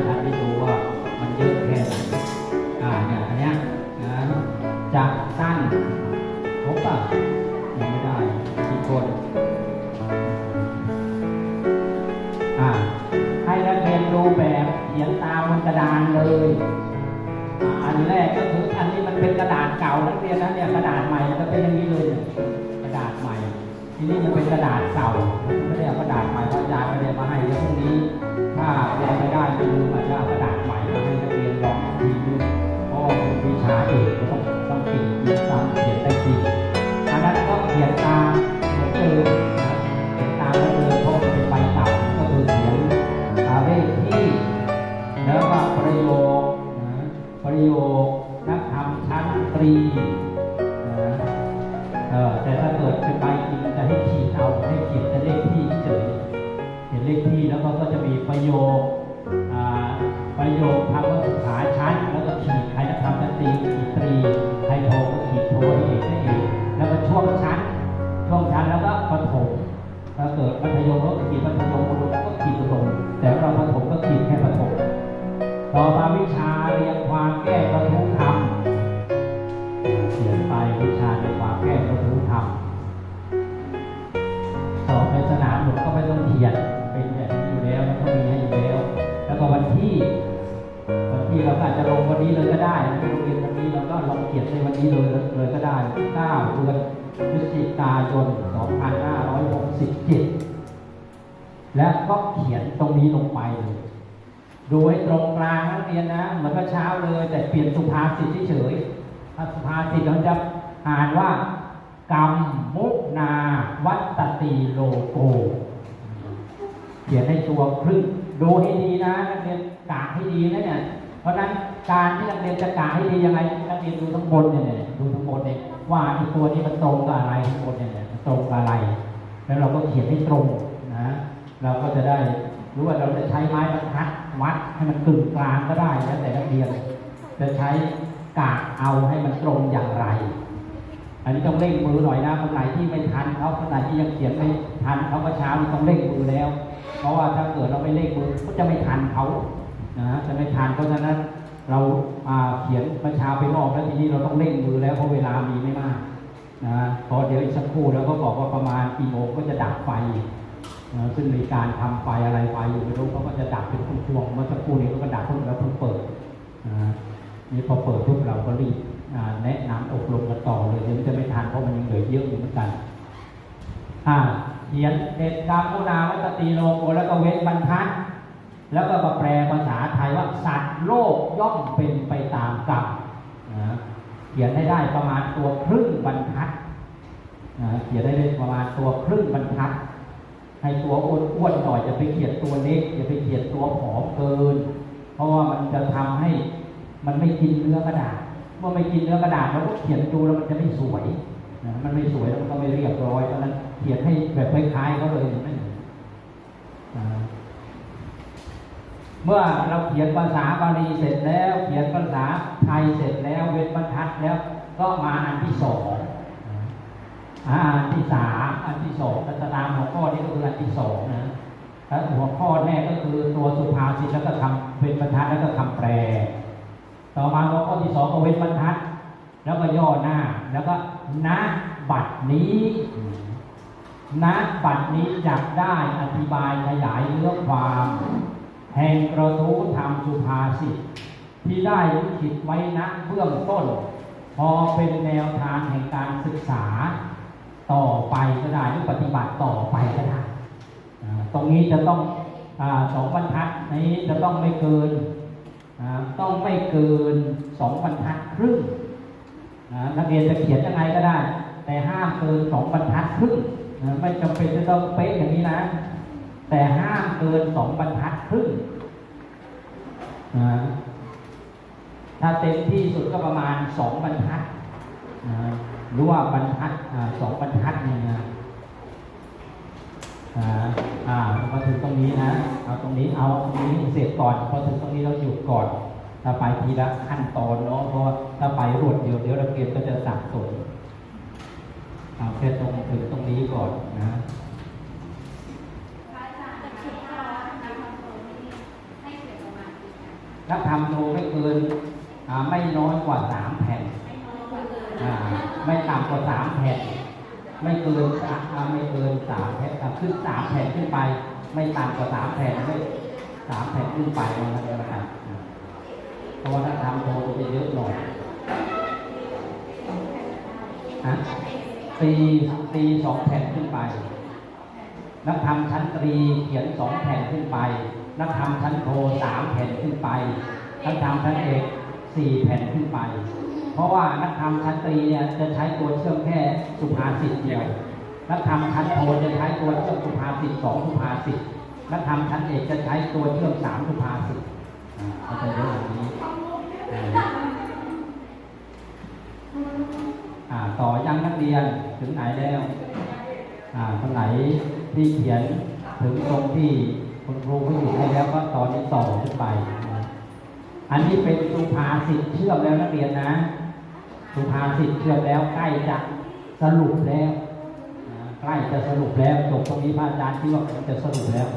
ะอาจารย์ไม่ทันได้ดูว่ามันเยอะแค่ไหนอ่าเนี่ยอันเนี้ยนะจะสั้นครบป่ะยังไม่ได้กี่คนอ่าให้นักเรียนดูแบบเขียนตามบนกระดานเลยอ่าอันแรกก็คืออันนี้มันเป็นกระดาษเก่านักเรียนนะเนี่ยกระดาษใหม่ก็เป็นอย่างนี้เลยกระดาษใหม่ ทีนี้มันเป็นกระดาษเก่าไม่ได้เอากระดาษใหม่พระอาจารย์ไม่ได้มาให้เดี๋ยวพรุ่งนี้ ถ้าเราไม่ได้ไม่รู้อาจจะเอากระดาษใหม่มาให้นักเรียนลองอีกทีดู ยมก็ขีดมัธยมอุดมก็ขีดอุดมแต่เราประถมก็ขีดแค่ประถมต่อมาวิชาเรียงความแก้กระทู้คำเขียนไปวิชาเรียงความแก้กระทู้คำสอบในสนามหนูก็ไม่ต้องเขียนเป็นแบบนี้อยู่แล้วมันก็มีให้อยู่แล้ว แล้วก็วันที่วันที่เราอาจจะลงวันนี้เลยก็ได้นะโรงเรียนวันนี้เราก็ลองเขียนในวันนี้เลยเลยก็ได้9เดือนพฤศจิกายน2567 และก็เขียนตรงนี้ลงไปเลยดูให้ตรงกลางนักเรียนนะเหมือนก็เช้าเลย แต่เปลี่ยนสุภาษิตเฉยๆสุภาษิตเราจะอ่านว่ากรรมมุนาวัตตีโลโกเขียนให้ตัวครึ่งดูให้ดีนะนักเรียนกะให้ดีนะเนี่ยเพราะนั้นการที่นักเรียนจะกะให้ดียังไงนักเรียนดูทั้งบนเนี่ยดูทั้งบนเนี่ยว่าตัวนี้มันตรงกับอะไรทั้งบนเนี่ยตรงกับอะไร แล้วเราก็เขียนให้ตรง เราก็จะได้รู้ว่าเราจะใช้ไม้บรรทัดวัดให้มันกึ่งกลางก็ได้แล้วแต่นักเรียน จะใช้กะเอาให้มันตรงอย่างไร อันนี้ต้องเร่งมือหน่อยนะคนไหนที่ไม่ทันเขาคนไหนที่ยังเขียนไม่ทันเขาเมื่อเช้านี้ต้องเร่งมือแล้ว เพราะว่าถ้าเกิดเราไม่เร่งมือก็จะไม่ทันเขานะจะไม่ทันเพราะฉะนั้นเราเขียนเมื่อเช้าไปรอบแล้วทีนี้เราต้องเร่งมือแล้วเพราะเวลามีไม่มากนะพอเดี๋ยวอีกสักครู่แล้วก็บอกว่าประมาณกี่โมงก็จะดับไฟ ซึ่งมีการทำไฟอะไรไฟอยู่ไม่รู้เขาก็จะดับเป็นช่วงๆเมื่อสักครู่นี้เขาก็ดับเพิ่งแล้วเพิ่งเปิดนี่พอเปิดปุ๊บเราก็รีบแนะนำอบรมกันต่อเลยเดี๋ยวจะไม่ทันเพราะมันยังเหลือเยอะอยู่เหมือนกันอ่าเขียนเด็ดกรรมอุนาวัตตีโลโกแล้วก็เว้นบรรทัดแล้วก็มาแปลภาษาไทยว่าสัตว์โลกย่อมเป็นไปตามกรรมนะเขียนให้ได้ประมาณตัวครึ่งบรรทัดนะเขียนได้ประมาณตัวครึ่งบรรทัด ให้ตัวอ้วนๆหน่อยจะไปเขียนตัวเล็กอย่าไปเขียนตัวผอมเกิน เพราะว่ามันจะทำให้มันไม่กินเนื้อกระดาษเมื่อไม่กินเนื้อกระดาษเราก็เขียนดูแล้วมันจะไม่สวยนะมันไม่สวยแล้วมันก็ไม่เรียบร้อยเพราะนั้นเขียนให้แบบคล้ายๆเขาเลยนั่นเมื่อเราเขียนภาษาบาลีเสร็จแล้ว เขียนภาษาไทยเสร็จแล้ว เว้นบรรทัดแล้ว ก็มาอันที่สอง อันที่สามอันที่สองแต่ตามหัวข้อนี้ก็คืออันที่สองนะแล้วหัวข้อแรกก็คือตัวสุภาษิตแล้วก็คำเป็นบรรทัดแล้วก็คำแปล ต่อมาหัวข้อที่สองก็เว้นบรรทัด แล้วก็ย่อหน้า แล้วก็ณบัดนี้ณบัดนี้จักได้อธิบายขยายเรื่องความ แห่งกระทู้ธรรมสุภาษิตที่ได้ลิขิตไว้ณเบื้องต้น พอเป็นแนวทางแห่งการศึกษา ต่อไปก็ได้หรือปฏิบัติต่อไปก็ได้ตรงนี้จะต้องอสองบรรทัดนี้จะต้องไม่เกินต้องไม่เกินสองบรรทัดครึ่งนะนักเรียนจะเขียนยังไงก็ได้ แต่ห้ามเกินสองบรรทัดครึ่งไม่จำเป็นจะต้องเป๊ะอย่างนี้นะ แต่ห้ามเกินสองบรรทัดครึ่งถ้าเต็มที่สุดก็ประมาณสองบรรทัดนะ หรือว่าบรรทัดสองบรรทัดนี่นะอ่าพอถึงตรงนี้นะเอาตรงนี้เอาตรงนี้เสร็จก่อนพอถึงตรงนี้เราหยุดก่อนถ้าไปทีละขั้นตอนเนาะเพราะถ้าไปรวดเดียวเดี๋ยวระเกมก็จะสับสนเอาแค่ตรงถึงตรงนี้ก่อนนะถ้าทำโนไม่เกินไม่น้อยกว่าสามแผ่น ไม่เกินสามอ่าไม่เกินไม่เกินสามแผ่นขึ้นสามแผ่นขึ้นไป ไม่ต่ำกว่าสามแผ่นไม่สามแผ่นขึ้นไปนะครับนะครับเพราะว่าถ้าทำโทจะเยอะหน่อยฮะตีตีสองแผ่นขึ้นไป นักธรรมชั้นตรีเขียนสองแผ่นขึ้นไป นักธรรมชั้นโทสามแผ่นขึ้นไป นักธรรมชั้นเอกสี่แผ่นขึ้นไป เพราะว่านักธรรมชั้นตรีเนี่ยจะใช้ตัวเชื่อมแค่สุภาษิตเดียวนักธรรมชั้นโทจะใช้ตัวเชื่อมสุภาษิตสองสุภาษิตนักธรรมชั้นเอกจะใช้ตัวเชื่อมสามสุภาษิตอ่าเขาจะเยอะองนี้อ่าต่อยังนักเรียนถึงไหนแล้วอ่าคนไหนที่เขียนถึงตรงที่คุณครูเขาอยู่ให้แล้วก็ตอนนี้ต่อขึ้นไป อันนี้เป็นสุภาษิตเชื่อมแล้วนักเรียนนะ สุภาษิตเชื่อแล้วใกล้จะสรุปแล้วใกล้จะสรุปแล้วจบตรงนี้พระอาจารย์คิดว่าจะสรุปแล้ว